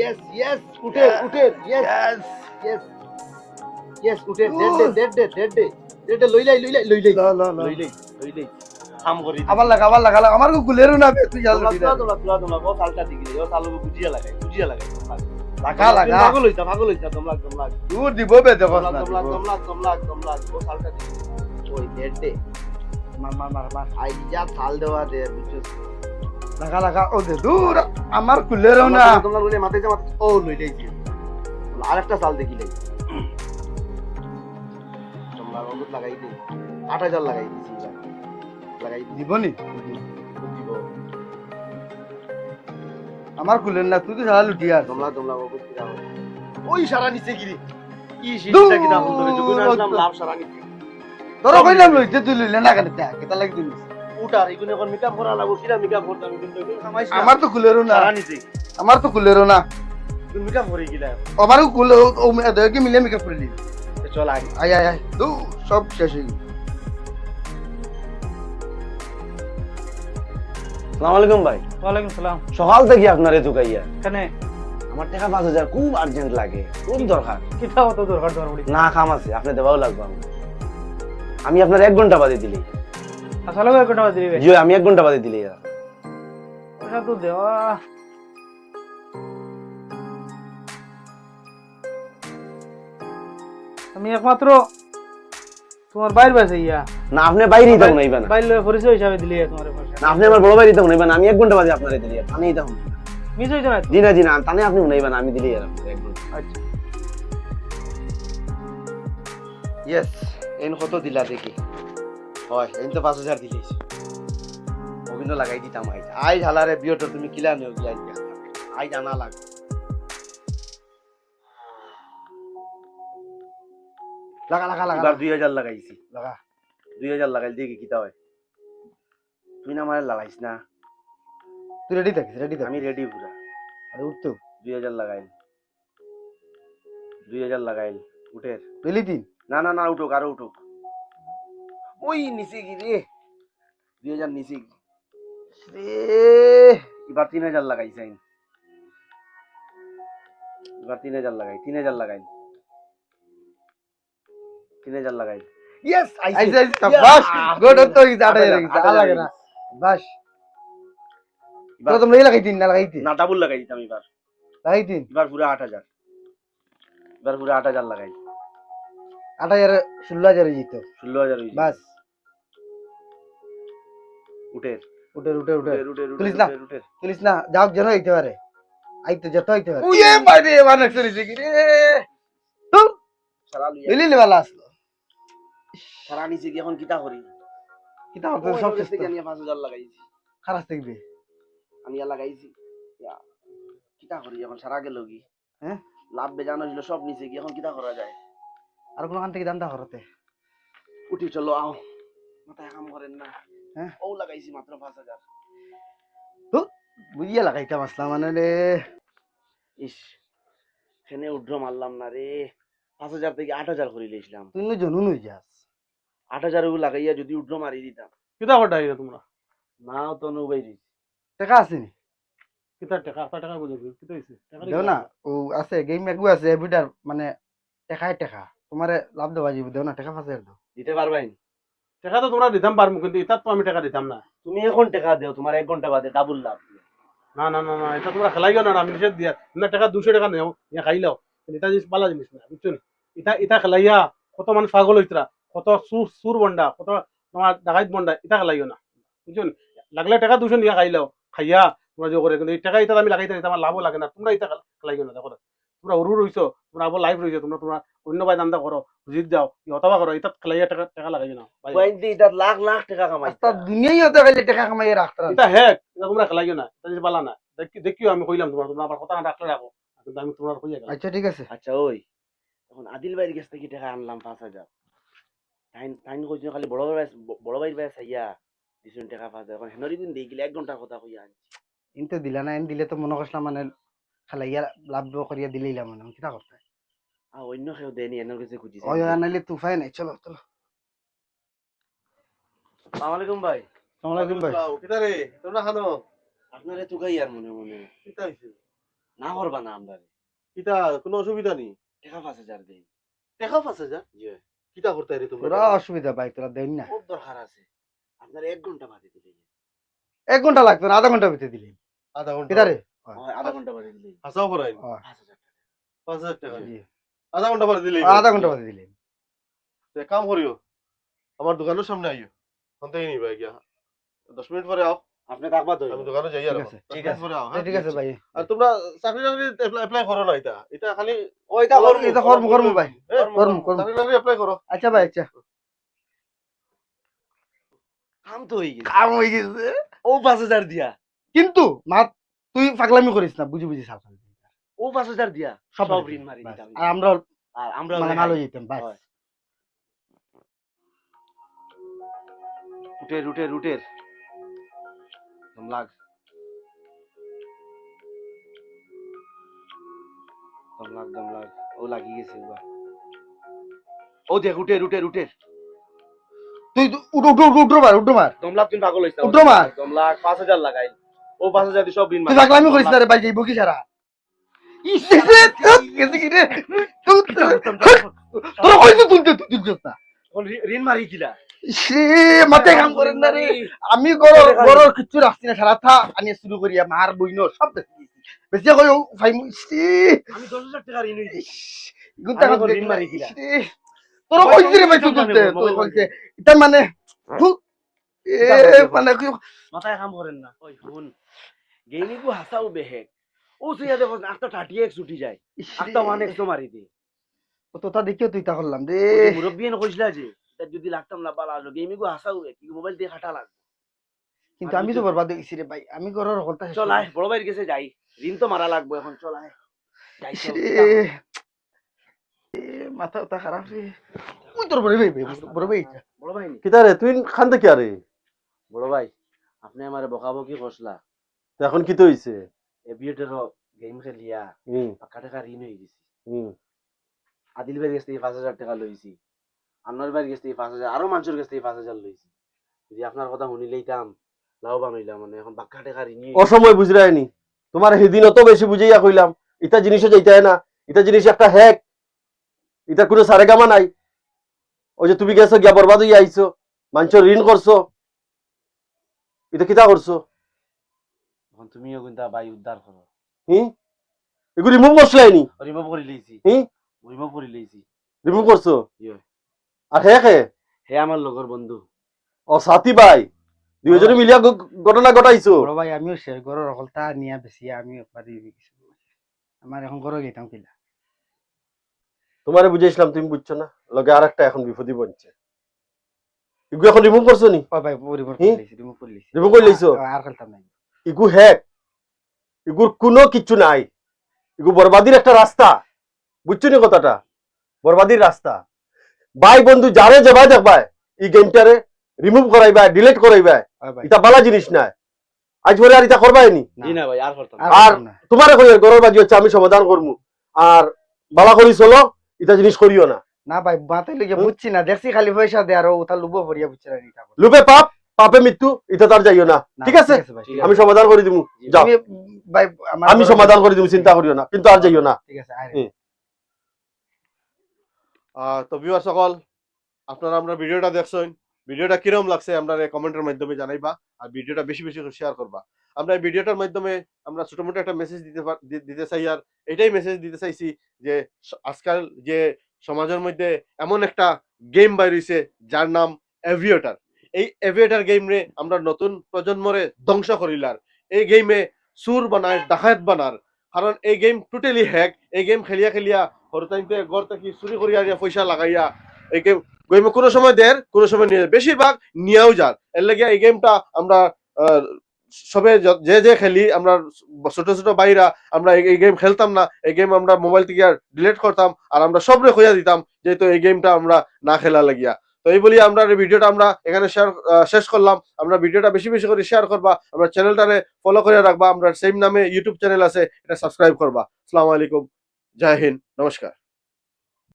Yes yes উঠেন উঠেন yes Yes. Yes yes উঠেন ডেড day dead day dead day dead day লইলাই লইলাই লইলাই লা, লা। লইলাই লইলাই কাম করি। আবার লাগা আবার লাগা। আমার গুলেরও না বে তুই তোমরা দিবি তোমরা তোমরা তোমরা তোমরা সালটা দিগি ও সালু বুঝিয়া লাগাই বুঝিয়া লাগাই লাগা লাগা। পাগল হইতা পাগল হইতা তোমরা তোমরা। দূর দিব বে তোমরা না তোমরা দিব। তোমরা তোমরা তোমরা ও সালটা দিগি। ওই ডেড ডে মার মার মার মার। আই যা থাল দেওয়া দে বুঝছিস লাগা লাগা ও দে দূর আমার কুলেরও না। তোমরা বলে মাথায় মাথায় ও জি আরেকটা সাল দেখি লাই। তোমরা লাগাই দে লাগাই দিছি লাগাই দি দিবনি? দিব। আমার কুলের না তুই তো সারা লুটিয়ার তোমরা তোমরা দাও ওই সারা নিচে গিরি। কি দূর। শীতটা কিনা বলতো রে যখন আসলাম লাভ সারা নিচে। তোর কইলাম লইতে তুই লইলে না কেন? তা কেতা লাগি দিন উটার এগুলো এখন মেকআপ করা লাগবো কিরা মেকআপ করতাম কিন্তু না। আমার তো না। আমার তো না। তুমি মেকআপ করে গিলা আমারও ও মিলে মেকআপ করে দিবি চল আগে। আয় আয় আয়। দু সব শেষ হয়ে সালাম আলাইকুম ভাই। ওয়ালাইকুম সালাম। সকাল থেকে আপনারে ঢুকাইয়া। এখানে আমার টাকা পাঁচ হাজার খুব আর্জেন্ট লাগে। খুব দরকার। কিতা অত দরকার দরকার না? কাম আছে। আপনি দেওয়াও লাগবে আমি আপনার এক ঘণ্টা বাদে আসলে এক ঘণ্টা বাজে দিবে? জি আমি এক ঘণ্টা বাদে দিলি পয়সা তো দেওয়া আমি একমাত্র তোমার বাইর বাসে ইয়া। না আপনি বাইরেই থাকুন না। বাইর লয়ে পরিচয় হিসাবে দিলি তোমার না আপনি আমার বড় বাইরেই থাকুন এইবা না আমি এক ঘণ্টা বাদে আপনারে দিলি আমি থাকুন। মিস হইছে না? জি না জি না তানে আপনি উনাইবা না আমি দিলি আর এক ঘণ্টা। আচ্ছা। ইয়েস এন কত দিলা দেখি। হয় এন তো পাঁচ হাজার দিলিস অভিনয় লাগাই দিতাম আই আই ঝালারে বিয়টো তুমি কিলা নিও গিয়া আই জানা লাগ। লাগা লাগা লাগা এবার দুই হাজার লাগাইছি। লাগা। দুই হাজার লাগাইল দেখি কিতা হয়। তুই না আমার লাগাইস না। তুই রেডি থাকিস রেডি থাক আমি রেডি পুরা। আরে উঠতো দুই হাজার লাগাইল। দুই হাজার লাগাইল। উঠের। পেলি দিন। না না না উঠুক আরও উঠুক। ওই নিচে কি রে। দুই হাজার নিচে কি রে এবার তিন হাজার লাগাইছে আইন এবার তিন হাজার লাগাই তিন হাজার লাগাই। তিন হাজার লাগাই। ইয়েস আইসা আইসা বাস গোড তো আটা গেছে লাগে না। বাস। তো তোমরা লাগাই দিন না লাগাই দিন না ডাবল লাগাই দিতাম এবার। লাগাই দিন এবার পুরো আট হাজার। এবার পুরো আট হাজার লাগাই। আট হাজার ষোলো হাজার যেত। ষোলো হাজার বাস। উঠের উঠের তুলিস না। উঠের উঠের তুলিস না। যাও যেন হইতে পারে। আইতে যত হইতে পারে। উয়ে বাইরে মানে শুনেছি কি রে। তুম সারা লইয়া। আসলো সারা নিচে কি এখন কিতা করি? কিতা করতে সব শেষ থেকে পাঁচ হাজার লাগাইছি। খারাপ কিতা করি এখন? সারা গেল কি? হ্যাঁ? লাভ বেজানো ছিল সব নিচে কি এখন কিতা করা যায়? আর কোনো থেকে দান্দা করতে উঠি চলো আও। মাথায় কাম করেন না। হ্যাঁ? ও লাগাইছি মাত্র পাঁচ হাজার। বুঝিয়ে লাগাইতাম আসলাম মানে রে। ইস সেনে উড্র মারলাম না রে। পাঁচ হাজার থেকে আট হাজার করে লিয়েছিলাম তুই নু জনু নই যাস। আট হাজার লাগাইয়া যদি উড্র মারি দিতাম। কিতা করতে আইরা তোমরা? না তো নৌবাইরি টাকা আছে নি? কিতা টাকা? কত টাকা বুঝে কিতা হইছে দেও না ও আছে গেম একু আছে এবিটার মানে টাকায় টাকা। তোমারে লাভ দেওয়া যাবে দেও না টাকা ফাঁসে দাও। দিতে পারবাই টাকা তো তোমরা দিতাম পারমু কিন্তু এটা তো আমি টাকা দিতাম না। তুমি এখন টাকা দেও তোমার এক ঘণ্টা বাদে ডাবল লাভ না না না না এটা তোমরা খেলাইও না আমি নিষেধ দিয়া। না টাকা দুশো টাকা নেও ইয়া খাইলাও কিন্তু এটা জিনিস পালা জিনিস না বুঝছ নি? এটা এটা খেলাইয়া কত মানুষ পাগল হইতরা কত সুর সুর বন্ডা কত তোমার ডাকাইত বন্ডা এটা খেলাইও না বুঝছ নি? লাগলে টাকা দুশো নিয়ে খাই খাইলাও খাইয়া তোমরা যে করে কিন্তু এই টাকা এটা আমি লাগাইতে আমার লাভও লাগে না তোমরা এটা খেলাইও না দেখো তোমরা উরু রইছো তোমরা আবার লাইভ রইছো তোমরা তোমরা অন্য বাই দান্দা করো জিত যাও হতাবা করো এটা খেলাইয়া টাকা টাকা লাগাইও না? ভাই, এটা লাখ লাখ টাকা কামাই। আস্তা দুনিয়াই হতে গেলে টাকা কামাই রাখতে এটা হেক এটা তোমরা খেলাইও না এটা জিনিস পালা না দেখি দেখিও আমি কইলাম তোমার তোমরা আবার কথা না রাখলে রাখো কিন্তু আমি তোমার কইয়া গেলাম আচ্ছা ঠিক আছে। আচ্ছা ওই এখন আদিল ভাইয়ের কাছ থেকে টাকা আনলাম পাঁচ হাজার টাইম টাইম কইছিল খালি বড় ভাই বড় ভাইয়ের ভাই চাইয়া দিছুন টাকা পাঁচ হাজার এখন হেনরি দিন দিয়ে গেলে এক ঘণ্টার কথা কইয়া আনছি। ইনতো দিলা না এন দিলে তো মনে করছিলাম মানে খালাইয়া লাভ করিয়া দিলেইলাম মানে কিতা করতে অন্য কেউ দেয়নি এনার কাছে ওই আনাইলে তুফাই নাই চলো চলো। সালাম আলাইকুম ভাই। ভাই। রে তোমরা খানো? আপনারে তুকাই আর মনে মনে। না করবা না আমরা কোনো অসুবিধা নেই টাকা পাঁচ হাজার দেই। দেখা পাচ্ছে যা ইয়ে কিতা করতে রে তোমরা অসুবিধা ভাই তোরা দেন না। খুব দরকার আছে। আপনার এক ঘণ্টা বাদে দিলে এক ঘণ্টা লাগতো না আধা ঘণ্টা ভিতরে দিলেন আধা ঘণ্টা হয়, আধা ঘণ্টা বাদে দিলে হাসাও করাই পাঁচ হাজার টাকা। পাঁচ হাজার টাকা? জি। আধা ঘণ্টা পরে দিলে আধা ঘণ্টা বাদে দিলেন কাম করিও আমার দোকানের সামনে আইও। কোনটাই নিবা গিয়া। দশ মিনিট পরে আও। আপনি কাকবা তো আমি দোকানে যাই আর ঠিক আছে, দশ ঠিক মিনিট আছে। পরে আও হ্যাঁ? ঠিক আছে ভাই। আর তোমরা চাকরি টাকরি এপ্লাই করো না এটা। এটা খালি ওইটা করব, এটা করব, করব ভাই। এ, করব, করব। চাকরি টাকরি করো। আচ্ছা ভাই আচ্ছা। কাম তো হয়ে গেছে। কাম হয়ে গেছে। ও পাঁচ হাজার দিয়া। কিন্তু মা তুই পাগলামি করিস না বুঝি বুঝি সাল ও পাঁচ হাজার দিয়া সব ঋণ মারি আর আমরা আর আমরা মানে ভালো যেতাম বাস হয়। উটের উটের উটের লাগ দম লাগ দম লাগ ও লাগি গেছে বা ও দেখ উটের উটের উটের তুই উঠো উঠো উঠো উঠো মার উঠো মার দম লাগ তুমি পাগল হইছ উঠো মার দম লাগ পাঁচ হাজার লাগাই ও হাজার সব ঋণ তুই পাগলামি করিস না রে ভাই যাইব কি সারা তোরা তুই না ঋণ মারি কিলা? সে মাথায় কাম করেন না রে। আমি গরর গরর কিচ্ছু রাখছি না সারা থা আনিয়ে শুরু করিয়া মার বইন সব বেশি বেশি কই ভাই আমি টাকা ঋণ হইছি আমি ঋণ মারি? তোরা কইছিস রে ভাই তুই মোবাইল এটা মানে এ মানে মাথায় কাম করেন না। ওই শুন। গেমিকু হাসাও বেহেক। ও তুই দেখো আটটা থার্টি এক্স উঠি যায়। আটটা ওয়ান এক্স তো মারি দে। তোতা দেখিও তুই তা করলাম রে। মুরব্বী এনে কইছিলা যে যদি লাগতাম না বালা গেমিকু হাসাও কি মোবাইল দিয়ে খাটা লাগবে। কিন্তু আমি তো বরবাদ হইছি রে ভাই। আমি গরর হলতা চল আয় বড় ভাইয়ের কাছে যাই। ঋণ তো মারা লাগবে এখন চল আয়। যাই চল। মাথা ওটা খারাপ রে। ওই তোর বড় ভাই বড় ভাই। বড় ভাই নি? কিতা রে তুই খান দেখি আরে বড় ভাই আপনি আমার বকাবকি করছিলা। তো এখন কি তো হইছে এ গেম খেলিয়া পাক্কা টাকা ঋণ হয়ে গেছি। আদিল ভাইয়ের কাছ থেকে পাঁচ হাজার টাকা লইছি। আপনার ভাইয়ের কাছ থেকে পাঁচ হাজার আরও মানুষের কাছ থেকে পাঁচ হাজার লইছি। যদি আপনার কথা শুনিলেইতাম লাভবান হইলাম মানে এখন বাক্কা টাকা ঋণ অসময় বুঝরায়নি তোমার সেদিন অত বেশি বুঝাইয়া কইলাম ইটা জিনিসও যাইতে না ইটা জিনিস একটা হ্যাক এটা কোনো সারেগামা নাই। ওই যে তুমি গেছো গিয়া বরবাদ হইয়া আইছো মানুষের ঋণ করছ। এটা কিতা করছ? এখন তুমিও কিন্তু ভাই উদ্ধার করো। হুম এগুলো রিমুভ করছিলাইনি রিমুভ করে লইছি। হুম? রিমুভ করে লইছি। রিমুভ করছ। আর হ্যাঁ। হে হে আমার লগর বন্ধু। ও সাথী ভাই। দুইজনে মিলিয়া ঘটনা ঘটাইছো। বড় ভাই আমিও শেষ গরর হলতা নিয়া বেশি আমি একবারই আমার এখন গরর গেতাম কিলা। তোমারে বুঝাইছিলাম তুমি বুঝছ না? লগে আর একটা এখন বিপদই বনছে। এগুলো এখন রিমুভ করছ নি? ভাই হুম? করে লইছি করে রিমুভ করে লইছো? আর- খেলতাম নাই। ইগু হ্যাক ইগুর কোনো কিচ্ছু নাই। ইগু বরবাদির একটা রাস্তা। বুঝছ নি কথাটা? বরবাদির রাস্তা। ভাই বন্ধু যারে যাবাই দেখবাই এই গেমটারে রিমুভ করাইবা ডিলিট করাইবা এটা বালা জিনিস না। আজ পরে আর এটা করবাই নি? জি না ভাই আর। তোমারে কই গরর বাজি হচ্ছে আমি সমাধান করব আর বালা করি চলো এটা জিনিস করিও না। না ভাই বাতে হুম? বুঝছি না। দেখছি খালি পয়সা দে আর ওটা লুবো ভরিয়া বুঝছি না এটা করে। পাপ পাপে মৃত্যু এটা তার যাইও না। ঠিক আছে? আমি সমাধান করে দিব যাও। আমি সমাধান করে দিব চিন্তা করিও না কিন্তু আর যাইও না। ঠিক আছে তো ভিউয়ার সকল আপনারা আমরা ভিডিওটা দেখছেন। ভিডিওটা কিরম লাগছে আমরা কমেন্টের মাধ্যমে জানাইবা আর ভিডিওটা বেশি বেশি করে শেয়ার করবা। আমরা এই ভিডিওটার মাধ্যমে আমরা ছোট মোটো একটা মেসেজ দিতে দিতে চাই আর এটাই মেসেজ দিতে চাইছি যে আজকাল যে সমাজের মধ্যে এমন একটা গেম বাইর হইছে যার নাম এভিয়েটার এই এভিয়েটার গেম রে আমরা নতুন প্রজন্মরে ধ্বংস করিলার। এই গেমে সুর বানায়, ডাকাত বানার। কারণ এই গেম টোটালি হ্যাক এই গেম খেলিয়া খেলিয়া হরতাইতে গড় থেকে চুরি করিয়া পয়সা লাগাইয়া এই গেম গেমে কোনো সময় দের কোনো সময় নিয়ে। বেশিরভাগ নিয়েও যার এর লাগে এই গেমটা আমরা সবে যে যে খেলি, আমরা ছোট ছোট বাইরা আমরা এই গেম খেলতাম না। এই গেম আমরা মোবাইল থেকে ডিলেট করতাম আর আমরা সবরে খোঁজা দিতাম যেহেতু এই গেমটা আমরা না খেলা লাগিয়া। তো এই বলি আমরা ভিডিওটা আমরা এখানে শেয়ার শেষ করলাম। আমরা ভিডিওটা বেশি বেশি করে শেয়ার করবা, আমরা চ্যানেলটারে ফলো করে রাখবা, আমরা সেম নামে ইউটিউব চ্যানেল আছে, এটা সাবস্ক্রাইব করবা। আসসালামু আলাইকুম, জয় হিন্দ, নমস্কার।